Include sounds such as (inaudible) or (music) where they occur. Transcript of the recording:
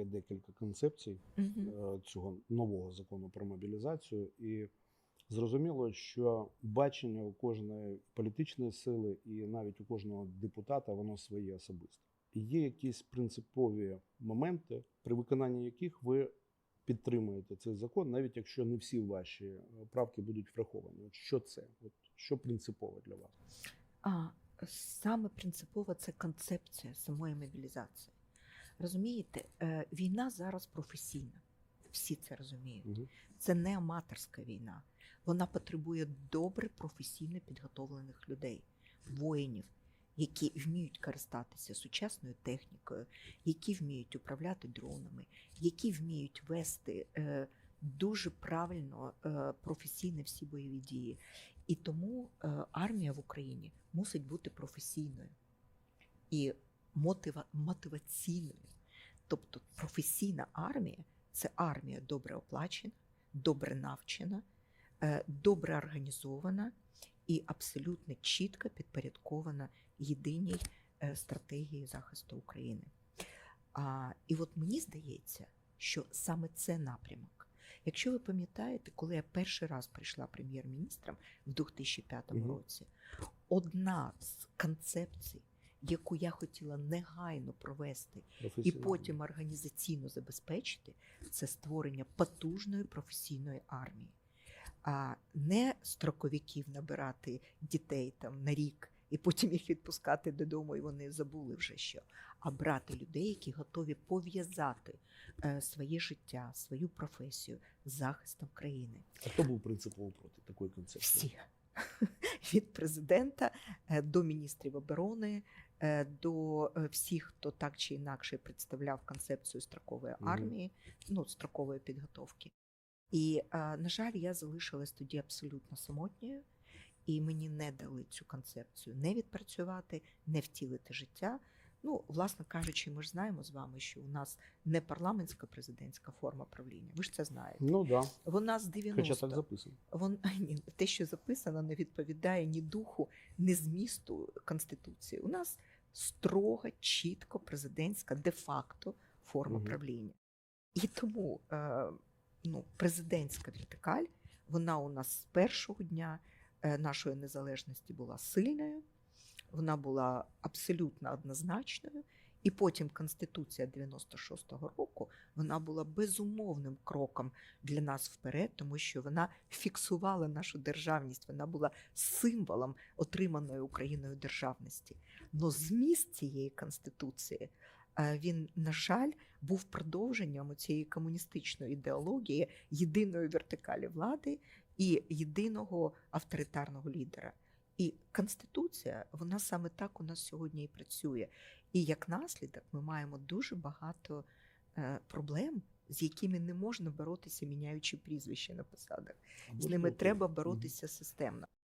є декілька концепцій е, цього нового закону про мобілізацію, і зрозуміло, що бачення у кожної політичної сили і навіть у кожного депутата воно своє особисте. Є якісь принципові моменти, при виконанні яких ви підтримуєте цей закон, навіть якщо не всі ваші е, правки будуть враховані. От що це? От що принципово для вас? А саме принципово це концепція самої мобілізації. Розумієте, е, війна зараз професійна. Всі це розуміють. Це не аматорська війна. Вона потребує добре професійно підготовлених людей, воїнів, які вміють користатися сучасною технікою, які вміють управляти дронами, які вміють вести е, дуже правильно е, професійно всі бойові дії. І тому е, армія в Україні мусить бути професійною і мотива- мотиваційною. Тобто професійна армія це армія добре оплачена, добре навчена, е, добре організована і абсолютно чітко підпорядкована єдиній е, стратегії захисту України. А, і от мені здається, що саме це напрямок. Якщо ви пам'ятаєте, коли я перший раз прийшла прем'єр-міністром в 2005 році, одна з концепцій, яку я хотіла негайно провести і потім організаційно забезпечити, це створення потужної професійної армії. А не строковиків набирати дітей там на рік і потім їх відпускати додому, і вони забули вже що. А брати людей, які готові пов'язати е, своє життя, свою професію з захистом країни. А хто був принципово проти такої концепції? Всі (laughs) від президента е, до міністрів оборони, е, до е, всіх, хто так чи інакше представляв концепцію строкової армії, ну строкової підготовки. І, на жаль, я залишилась тоді абсолютно самотньою, і мені не дали цю концепцію не відпрацювати, не втілити життя. Ну, власне кажучи, ми ж знаємо з вами, що у нас не парламентська президентська форма правління. Ви ж це знаєте. Ну да. Вона з 90 хоча так записано. Вон (laughs) ні, те, що записано, не відповідає ні духу, ні змісту конституції. У нас строга, чітко президентська де-факто форма Мгм. правління. І тому е, ну, президентська вертикаль, вона у нас з першого дня е, нашої незалежності була сильною, вона була абсолютно однозначною. І потім Конституція 96-го року вона була безумовним кроком для нас вперед, тому що вона фіксувала нашу державність, вона була символом отриманої Україною державності. Но зміст цієї конституції е, він, на жаль, був продовженням цієї комуністичної ідеології єдиної вертикалі влади і єдиного авторитарного лідера. І конституція, вона саме так у нас сьогодні і працює. І як наслідок ми маємо дуже багато е, проблем, з якими не можна боротися, міняючи прізвище на посадах. З ними треба боротися системно.